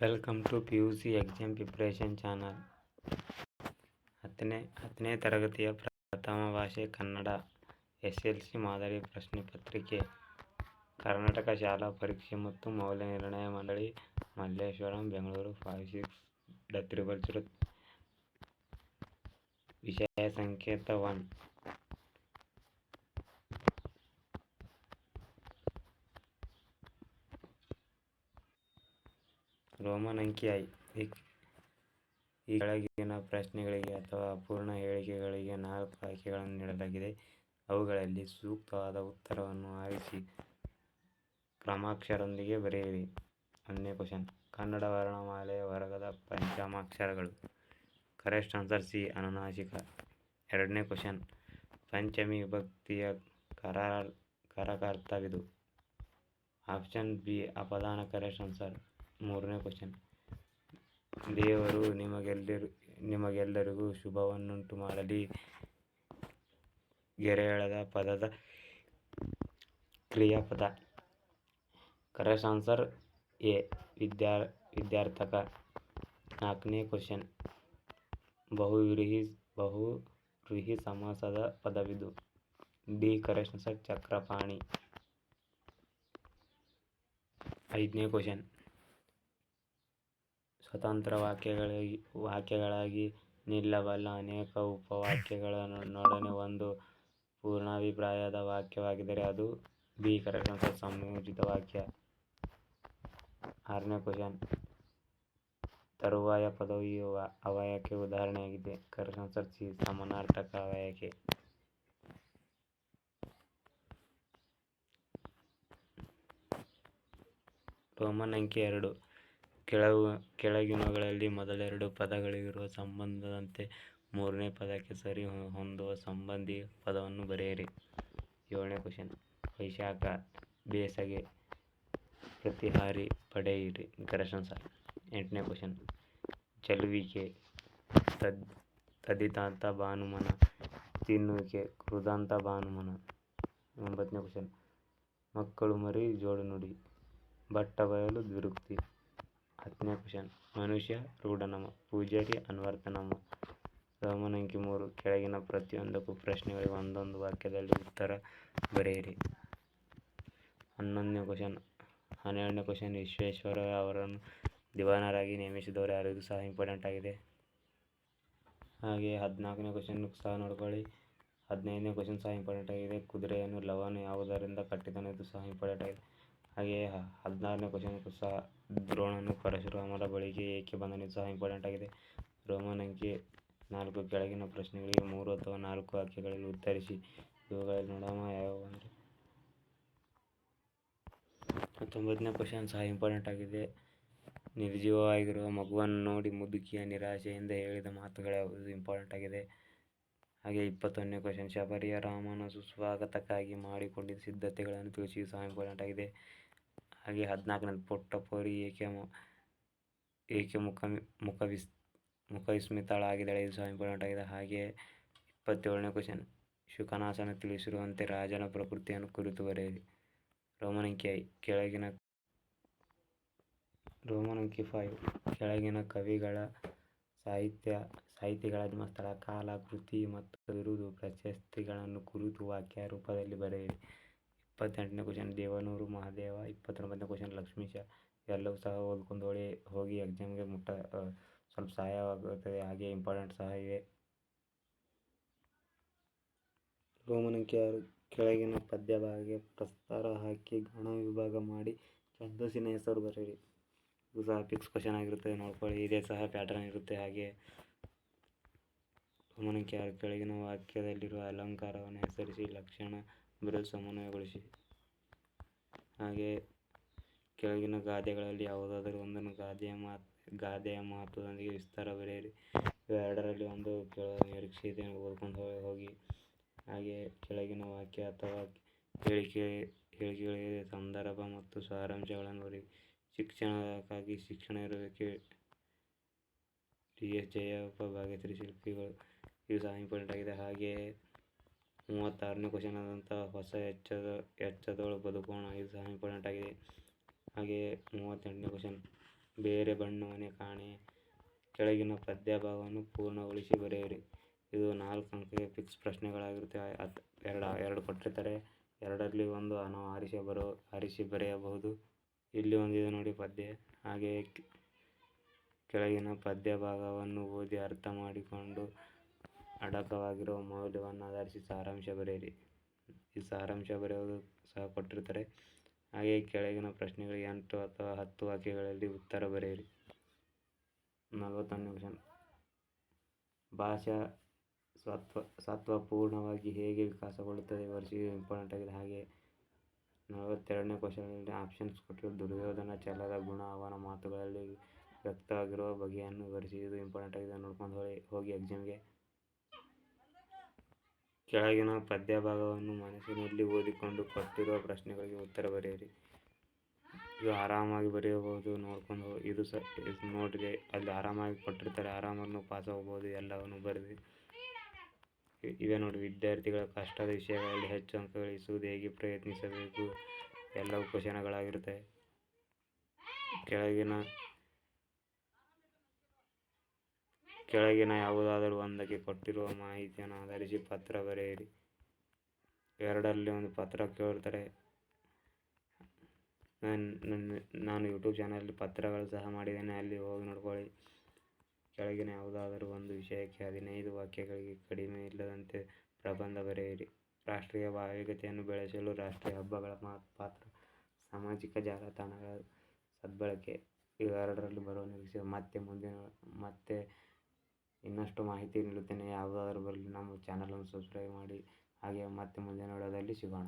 welcome to P U C exam preparation channel ಹತ್ತನೇ ಹತ್ತನೇ ತರಗತಿಯ ಪ್ರಥಮ ಭಾಷೆ ಕನ್ನಡ ಎಸ್ ಎಲ್ ಸಿ ಮಾದರಿ ಪ್ರಶ್ನೆ ಪತ್ರಿಕೆ ಕರ್ನಾಟಕ ಶಾಲಾ ಪರೀಕ್ಷೆ ಮತ್ತು ಮೌಲ್ಯ ನಿರ್ಣಯ ಮಂಡಳಿ ಮಲ್ಲೇಶ್ವರಂ ಬೆಂಗಳೂರು ಫೈವ್ ಸಿಕ್ಸ್ ಡ ತ್ರಿಬಲ್ ಜೀರೋ ವಿಷಯ ಸಂಕೇತ ಒನ್ ರೋಮನ್ ಅಂಕಿ ಈ ಕೆಳಗಿನ ಪ್ರಶ್ನೆಗಳಿಗೆ ಅಥವಾ ಅಪೂರ್ಣ ಹೇಳಿಕೆಗಳಿಗೆ ನಾಲ್ಕು ಆಯ್ಕೆಗಳನ್ನು ನೀಡಲಾಗಿದೆ. ಅವುಗಳಲ್ಲಿ ಸೂಕ್ತವಾದ ಉತ್ತರವನ್ನು ಆರಿಸಿ ಕ್ರಮಾಕ್ಷರೊಂದಿಗೆ ಬರೆಯಿರಿ. ಒಂದನೇ ಕ್ವಶನ್. ಕನ್ನಡ ವರ್ಣಮಾಲೆಯ ವರ್ಗದ ಪಂಚಮಾಕ್ಷರಗಳು. ಕರೆಕ್ಟ್ ಆನ್ಸರ್ ಸಿ, ಅನುನಾಸಿಕ. ಎರಡನೇ ಕ್ವಶನ್. ಪಂಚಮಿ ವಿಭಕ್ತಿಯ ಕರಾರ್ ಕರಕರ್ತವಿದು. ಆಪ್ಷನ್ ಬಿ, ಅಪದಾನ ಕರೆಕ್ಟ್ ಆನ್ಸರ್. ಮೂರನೇ ಕ್ವಶನ್ ದೇವರು ನಿಮಗೆಲ್ಲರು ನಿಮಗೆಲ್ಲರಿಗೂ ಶುಭವನ್ನುಂಟು ಮಾಡಲಿ. ಗೆರೆಯಳದ ಪದದ ಕ್ರಿಯಾಪದ. Correct answer A. ವಿದ್ಯಾ, ವಿದ್ಯಾರ್ಥಕ. ನಾಲ್ಕನೇ ಕ್ವಶನ್ ಬಹುವ್ರೀಹಿ ಬಹುವ್ರೀಹಿ ಸಮಾಸದ ಪದವಿದು. ಡಿ. ಕರೆಕ್ಟ್ ಆನ್ಸರ್ ಚಕ್ರಪಾಣಿ. ಐದನೇ ಕ್ವಶನ್ ಸ್ವತಂತ್ರ ವಾಕ್ಯಗಳಾಗಿ ವಾಕ್ಯಗಳಾಗಿ ನಿಲ್ಲಬಲ್ಲ ಅನೇಕ ಉಪವಾಕ್ಯಗಳ ನೊಡನೆ ಒಂದು ಪೂರ್ಣಾಭಿಪ್ರಾಯದ ವಾಕ್ಯವಾಗಿದ್ದರೆ ಅದು ಬಿ ಕರೆಕ್ಟ್ ಆನ್ಸರ್ ಸಂಯೋಜಿತ ವಾಕ್ಯ. ಆರನೇ ಕ್ವಶನ್. ತರುವಾಯ ಪದವು ಈ ಅವಯಕ್ಕೆ ಉದಾಹರಣೆಯಾಗಿದೆ. ಕರೆಕ್ಟ್ ಸಿ ಸಮಾನಾರ್ಥಕ ಅವಯಕ್ಕೆ. ರೋಮನ್ ಅಂಕಿ ಎರಡು. ಕೆಳವು, ಕೆಳಗಿನವುಗಳಲ್ಲಿ ಮೊದಲೆರಡು ಪದಗಳಿರುವ ಸಂಬಂಧದಂತೆ ಮೂರನೇ ಪದಕ್ಕೆ ಸರಿ ಹೊಂದುವ ಸಂಬಂಧಿ ಪದವನ್ನು ಬರೆಯಿರಿ. ಏಳನೇ ಕ್ವಶನ್ ವೈಶಾಖ, ಬೇಸಗೆ, ಪ್ರತಿಹಾರಿ ಪಡೆಯಿರಿ. ಕರೆಕ್ಟ್ ಆನ್ಸರ್ ಎಂಟನೇ ಕ್ವಶನ್ ಚೆಲುವಿಕೆ ತದ್ ತದಿತಾಂತ ಭಾನುಮನ, ತಿನ್ನುವಿಕೆ, ಕೃದಾಂತ ಭಾನುಮನ. ಒಂಬತ್ತನೇ ಕ್ವಶನ್ ಮಕ್ಕಳು ಮರಿ ಜೋಡು ನುಡಿ ಬಟ್ಟ ಬಯಲು ದ್ವಿರುಕ್ತಿ ಹತ್ತನೇ ಕ್ವಶನ್ ಮನುಷ್ಯ, ರೂಢನಾಮ ಪೂಜಾರಿ ಅನ್ವರ್ಥನಾಮ ರೋಮನ್ ಅಂಕಿ ಮೂರು, ಕೆಳಗಿನ ಪ್ರತಿಯೊಂದಕ್ಕೂ ಪ್ರಶ್ನೆಗಳಿಗೆ ಒಂದೊಂದು ವಾಕ್ಯದಲ್ಲಿ ಉತ್ತರ ಬರೆಯಿರಿ. ಹನ್ನೊಂದನೇ ಕ್ವಶನ್ ಹನ್ನೆರಡನೇ ಕ್ವಶನ್ ವಿಶ್ವೇಶ್ವರ ಅವರನ್ನು ದಿವಾನರಾಗಿ ನೇಮಿಸಿದವರು ಯಾರು? ಇದು ಸಹ ಇಂಪಾರ್ಟೆಂಟ್ ಆಗಿದೆ. ಹಾಗೆ ಹದಿನಾಲ್ಕನೇ ಕ್ವಶನ್ ಸಹ ನೋಡ್ಕೊಳ್ಳಿ. ಹದಿನೈದನೇ ಕ್ವಶನ್ ಸಹ ಇಂಪಾರ್ಟೆಂಟ್ ಆಗಿದೆ. ಕುದುರೆಯನ್ನು, ಲವನು ಯಾವುದರಿಂದ ಕಟ್ಟಿದನು, ಇದು ಸಹ ಇಂಪಾರ್ಟೆಂಟ್ ಆಗಿದೆ. ಹಾಗೆಯೇ ಹದಿನಾರನೇ ಕ್ವಶನ್ ಸಹ ದ್ರೋಣನು ಪರಶುರಾಮರ ಬಳಿಗೆ ಏಕೆ ಬಂದನು ಇದು ಸಹ ಇಂಪಾರ್ಟೆಂಟ್ ಆಗಿದೆ. ರೋಮನ್ ಅಂಕಿ ನಾಲ್ಕು ಕೆಳಗಿನ ಪ್ರಶ್ನೆಗಳಿಗೆ ಮೂರು ಅಥವಾ ನಾಲ್ಕು ವಾಕ್ಯಗಳಲ್ಲಿ ಉತ್ತರಿಸಿ. ಇವುಗಳಲ್ಲಿ ನೋಡೋಣ ಯಾವ ಅಂದರೆ ಹತ್ತೊಂಬತ್ತನೇ ಕ್ವಶನ್ ಸಹ ಇಂಪಾರ್ಟೆಂಟ್ ಆಗಿದೆ. ನಿರ್ಜೀವವಾಗಿರುವ ಮಗುವನ್ನು ನೋಡಿ ಮುದುಕಿಯ ನಿರಾಶೆಯಿಂದ ಹೇಳಿದ ಮಾತುಗಳ್ಯಾವುದು ಇಂಪಾರ್ಟೆಂಟ್ ಆಗಿದೆ. ಹಾಗೆ ಇಪ್ಪತ್ತೊಂದನೇ ಕ್ವಶನ್ ಶಬರಿಯ ರಾಮನ ಸುಸ್ವಾಗತಕ್ಕಾಗಿ ಮಾಡಿಕೊಂಡಿದ್ದ ಸಿದ್ಧತೆಗಳನ್ನು ತಿಳಿಸಿ ಸಹ ಇಂಪಾರ್ಟೆಂಟ್ ಆಗಿದೆ. ಹಾಗೆ ಹದಿನಾಲ್ಕನೇ ಪುಟ್ಟಪೋರಿ ಏಕೆ ಏಕೆ ಮುಖ ಮುಖವಿಸ್, ಮುಖವಿಸ್ಮಿತಳಾಗಿದ್ದಾಳೆ ಇದು ಸಹ ಇಂಪಾರ್ಟೆಂಟ್ ಆಗಿದೆ ಹಾಗೆ ಇಪ್ಪತ್ತೇಳನೇ ಕ್ವಶನ್ ಶುಕನಾಸನ ತಿಳಿಸಿರುವಂತೆ ರಾಜನ ಪ್ರಕೃತಿಯನ್ನು ಕುರಿತು ಬರೆಯಿರಿ. ರೋಮನಂಕಿ ಐ, ಕೆಳಗಿನ, ರೋಮನಂಕಿ ಫೈವ್ ಕೆಳಗಿನ ಕವಿಗಳ ಸಾಹಿತ್ಯ, ಸಾಹಿತಿಗಳ ಜನ್ಮಸ್ಥಳ ಕಾಲ ಕೃತಿ ಮತ್ತು ಬಿರುದು ಪ್ರಶಸ್ತಿಗಳನ್ನು ಕುರಿತು ವಾಕ್ಯ ರೂಪದಲ್ಲಿ ಬರೆಯಿರಿ. ಇಪ್ಪತ್ತೆಂಟನೇ ಕ್ವಶನ್ ದೇವನೂರು ಮಹಾದೇವ, ಇಪ್ಪತ್ತೊಂಬತ್ತನೇ ಕ್ವಶನ್ ಲಕ್ಷ್ಮೀಶ ಎಲ್ಲವೂ ಸಹ ಓದ್ಕೊಂಡು ಹೋಗಿ ಹೋಗಿ ಎಕ್ಸಾಮ್ಗೆ ಮುಟ್ಟ ಸ್ವಲ್ಪ ಸಹಾಯವಾಗುತ್ತದೆ, ಹಾಗೆ ಇಂಪಾರ್ಟೆಂಟ್ ಸಹ ಇವೆ. ರೋಮನ್ ಅಂಕಿ ಆರು ಕೆಳಗಿನ ಪದ್ಯ ಭಾಗಕ್ಕೆ ಪ್ರಸ್ತಾರ ಹಾಕಿ ಗಣ ವಿಭಾಗ ಮಾಡಿ ಛಂದಸ್ಸಿನ ಹೆಸರು ಬರೆಯಿರಿ. ಇದು ಸಹ ಫಿಕ್ಸ್ ಕ್ವಶನ್ ಆಗಿರುತ್ತದೆ, ನೋಡ್ಕೊಳ್ಳಿ, ಇದೇ ಸಹ ಪ್ಯಾಟರ್ನ್ ಇರುತ್ತೆ ಹಾಗೆ. ರೋಮನ್ ಅಂಕಿ ಆರು ಕೆಳಗಿನ ವಾಕ್ಯದಲ್ಲಿರುವ ಅಲಂಕಾರವನ್ನು ಹೆಸರಿಸಿ ಲಕ್ಷಣ ಬಿರುದು ಸಮನ್ವಯಗೊಳಿಸಿ. ಹಾಗೆ ಕೆಳಗಿನ ಗಾದೆಗಳಲ್ಲಿ ಯಾವುದಾದರೂ ಒಂದನ್ನು ಗಾದೆಯ ಮಾತು, ಗಾದೆಯ ಮಹತ್ವದೊಂದಿಗೆ ವಿಸ್ತಾರ ಬರೆಯಿರಿ ಇವೆರಡರಲ್ಲಿ ಒಂದು ಕೇಳುವ ನಿರೀಕ್ಷೆ ಓದ್ಕೊಂಡು ಹೋಗಿ. ಹಾಗೆ ಕೆಳಗಿನ ವಾಕ್ಯ ಅಥವಾ ಹೇಳಿಕೆ, ಹೇಳಿಕೆಗಳಿಗೆ ಸಂದರ್ಭ ಮತ್ತು ಸಾರಾಂಶಗಳನ್ನು ಬರಿ ಶಿಕ್ಷಣಕ್ಕಾಗಿ ಶಿಕ್ಷಣ ಇರಬೇಕು ಟಿ ಎಸ್ ಜಯಪ್ಪ ಭಾಗ್ಯಶ್ರೀ ಶಿಲ್ಪಿಗಳು ಇದು ಸಹ ಇಂಪಾರ್ಟೆಂಟ್ ಆಗಿದೆ. ಹಾಗೆ ಮೂವತ್ತಾರನೇ ಕ್ವಶನ್ ಆದಂಥ ಹೊಸ ಎಚ್ಚದ, ಎಚ್ಚದೊಳು ಬದುಕೋಣ, ಇದು ಸಹ ಇಂಪಾರ್ಟೆಂಟ್ ಆಗಿದೆ. ಹಾಗೆಯೇ ಮೂವತ್ತೆಂಟನೇ ಕ್ವಶನ್ ಬೇರೆ ಬಣ್ಣವನ್ನೇ ಕಾಣೆ, ಕೆಳಗಿನ ಪದ್ಯ ಭಾಗವನ್ನು ಪೂರ್ಣಗೊಳಿಸಿ ಬರೆಯಿರಿ. ಇದು ನಾಲ್ಕು ಅಂಕಕ್ಕೆ ಫಿಕ್ಸ್ ಪ್ರಶ್ನೆಗಳಾಗಿರುತ್ತೆ. ಹತ್ತು ಎರಡು ಎರಡು ಕೊಟ್ಟಿರ್ತಾರೆ. ಎರಡರಲ್ಲಿ ಒಂದು ನಾವು ಆರಿಸಿ ಬರೋ, ಆರಿಸಿ ಬರೆಯಬಹುದು. ಇಲ್ಲಿ ಒಂದಿದೆ ನೋಡಿ ಪದ್ಯ. ಹಾಗೆಯೇ ಕೆಳಗಿನ ಪದ್ಯ ಭಾಗವನ್ನು ಓದಿ ಅರ್ಥ ಮಾಡಿಕೊಂಡು ಅಡಕವಾಗಿರುವ ಮೌಲ್ಯವನ್ನು ಆಧರಿಸಿ ಸಾರಾಂಶ ಬರೆಯಿರಿ. ಈ ಸಾರಾಂಶ ಬರೆಯುವುದು ಸಹ ಕೊಟ್ಟಿರ್ತಾರೆ ಹಾಗೆ ಕೆಳಗಿನ ಪ್ರಶ್ನೆಗಳಿಗೆ ಎಂಟು ಅಥವಾ ಹತ್ತು ವಾಕ್ಯಗಳಲ್ಲಿ ಉತ್ತರ ಬರೆಯಿರಿ. ನಲವತ್ತೊಂದನೇ ನಿಮಿಷ. ಭಾಷಾ ಸತ್ವ, ಸತ್ವಪೂರ್ಣವಾಗಿ ಹೇಗೆ ವಿಕಾಸಗೊಳ್ಳುತ್ತದೆ ವರ್ಷ ಇಂಪಾರ್ಟೆಂಟ್ ಆಗಿದೆ. ಹಾಗೆ ನಲವತ್ತೆರಡನೇ ಕ್ವಶನಲ್ಲಿ ಆಪ್ಷನ್ಸ್ ಕೊಟ್ಟಿರೋ ದುರ್ಯೋಧನ ಚಲದ ಗುಣ, ಅವನ ಮಾತುಗಳಲ್ಲಿ ವ್ಯಕ್ತವಾಗಿರುವ ಬಗೆಯನ್ನು ವಿವರಿಸಿ ಇದು ಇಂಪಾರ್ಟೆಂಟ್ ಆಗಿದೆ. ನೋಡ್ಕೊಂಡು ಹೋಗಿ ಹೋಗಿ ಎಕ್ಸಾಮ್ಗೆ ಕೆಳಗಿನ ಪದ್ಯ ಭಾಗವನ್ನು ಮನಸ್ಸಿನಲ್ಲಿ ಓದಿಕೊಂಡು ಕೊಟ್ಟಿರುವ ಪ್ರಶ್ನೆಗಳಿಗೆ ಉತ್ತರ ಬರೆಯಿರಿ. ಇದು ಆರಾಮಾಗಿ ಬರೆಯಬಹುದು, ನೋಡ್ಕೊಂಡು ಇದು ಸ, ಇದು ನೋಡಿರಿ ಅಲ್ಲಿ ಆರಾಮಾಗಿ ಕೊಟ್ಟಿರ್ತಾರೆ ಆರಾಮನ್ನು ಪಾಸ್ ಆಗ್ಬೋದು, ಎಲ್ಲವನ್ನು ಬರೆದು. ಇವೇ ನೋಡಿ, ವಿದ್ಯಾರ್ಥಿಗಳ ಕಷ್ಟದ ವಿಷಯಗಳಲ್ಲಿ ಹೆಚ್ಚು ಅಂಕ ಗಳಿಸುವುದು ಹೇಗೆ ಪ್ರಯತ್ನಿಸಬೇಕು, ಎಲ್ಲವೂ ಕ್ವಶನಗಳಾಗಿರುತ್ತೆ ಕೆಳಗಿನ ಕೆಳಗಿನ ಯಾವುದಾದರೂ ಒಂದಕ್ಕೆ ಕೊಟ್ಟಿರುವ ಮಾಹಿತಿಯನ್ನು ಆಧರಿಸಿ ಪತ್ರ ಬರೆಯಿರಿ. ಎರಡರಲ್ಲಿ ಒಂದು ಪತ್ರ ಕೇಳ್ತಾರೆ. ನಾನು ನಾನು ಯೂಟ್ಯೂಬ್ ಚಾನಲ್ ಪತ್ರಗಳು ಸಹ ಮಾಡಿದ್ದೇನೆ. ಅಲ್ಲಿ ಹೋಗಿ ನೋಡ್ಕೊಳ್ಳಿ. ಕೆಳಗಿನ ಯಾವುದಾದರೂ ಒಂದು ವಿಷಯಕ್ಕೆ ಹದಿನೈದು ವಾಕ್ಯಗಳಿಗೆ ಕಡಿಮೆ ಇಲ್ಲದಂತೆ ಪ್ರಬಂಧ ಬರೆಯಿರಿ. ರಾಷ್ಟ್ರೀಯ ಭಾವಿಕತೆಯನ್ನು ಬೆಳೆಸಲು ರಾಷ್ಟ್ರೀಯ ಹಬ್ಬಗಳ ಪಾತ್ರ, ಸಾಮಾಜಿಕ ಜಾಲತಾಣಗಳ ಸದ್ಬಳಕೆ. ಇವೆರಡರಲ್ಲಿ ಬರುವ ನಿರೀಕ್ಷೆ. ಮತ್ತೆ ಮುಂದಿನ, ಮತ್ತೆ ಇನ್ನಷ್ಟು ಮಾಹಿತಿ ನೀಡುತ್ತೇನೆ. ಯಾವುದಾದರೂ ಬರಲಿ ನಮ್ಮ ಚಾನಲನ್ನು ಸಬ್ಸ್ಕ್ರೈಬ್ ಮಾಡಿ. ಹಾಗೆ ಮತ್ತೆ ಮುಂದಿನ ವಿಡಿಯೋದಲ್ಲಿ ಸಿಗೋಣ.